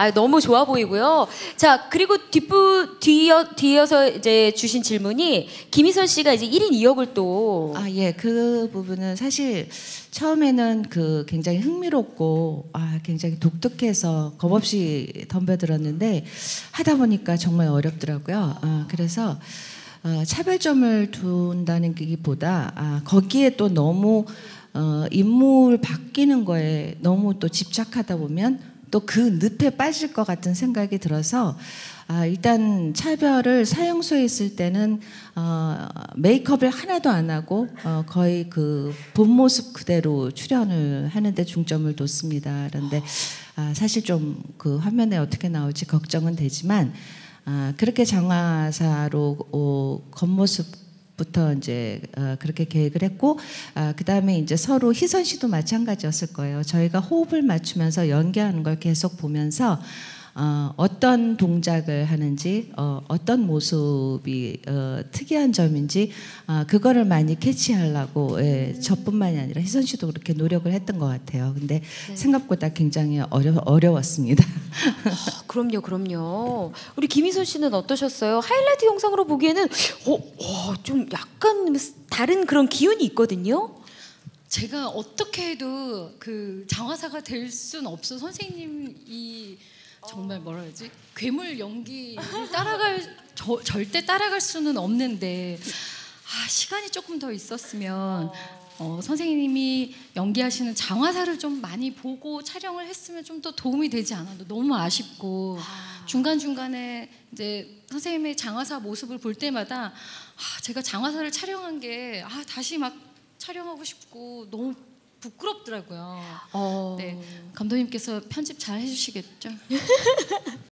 아, 너무 좋아 보이고요. 자, 그리고 뒷부 뒤어 뒤어서 이제 주신 질문이 김희선 씨가 이제 1인 2역을 또 아, 예. 그 부분은 사실 처음에는 그 굉장히 흥미롭고 아, 굉장히 독특해서 겁 없이 덤벼들었는데 하다 보니까 정말 어렵더라고요. 아, 그래서 어, 차별점을 둔다는 게보다 아, 거기에 또 너무 어, 인물 바뀌는 거에 너무 또 집착하다 보면 또 그 늪에 빠질 것 같은 생각이 들어서 아, 일단 차별을 사형소에 있을 때는 어, 메이크업을 하나도 안 하고 어, 거의 그 본 모습 그대로 출연을 하는데 중점을 뒀습니다. 그런데 아, 사실 좀 그 화면에 어떻게 나올지 걱정은 되지만 아, 그렇게 장화사로 어, 겉모습 부터 이제 어, 그렇게 계획을 했고 아, 그 다음에 이제 서로 희선 씨도 마찬가지였을 거예요. 저희가 호흡을 맞추면서 연기하는 걸 계속 보면서 어, 어떤 동작을 하는지 어, 어떤 모습이 어, 특이한 점인지 아, 그거를 많이 캐치하려고 예, 저뿐만이 아니라 희선 씨도 그렇게 노력을 했던 것 같아요. 근데 생각보다 굉장히 어려, 어려웠습니다. 아, 그럼요, 그럼요. 우리 김희선 씨는 어떠셨어요? 하이라이트 영상으로 보기에는 어, 어, 좀 약간 다른 그런 기운이 있거든요. 제가 어떻게 해도 그 장화사가 될 순 없어 선생님이 정말 뭐라 그러지? 괴물 연기를 따라갈 저, 절대 따라갈 수는 없는데 아 시간이 조금 더 있었으면 어, 선생님이 연기하시는 장화사를 좀 많이 보고 촬영을 했으면 좀 더 도움이 되지 않아도 너무 아쉽고 중간 중간에 이제 선생님의 장화사 모습을 볼 때마다 아, 제가 장화사를 촬영한 게 아, 다시 막 촬영하고 싶고 너무 부끄럽더라고요. 어, 네, 감독님께서 편집 잘 해주시겠죠?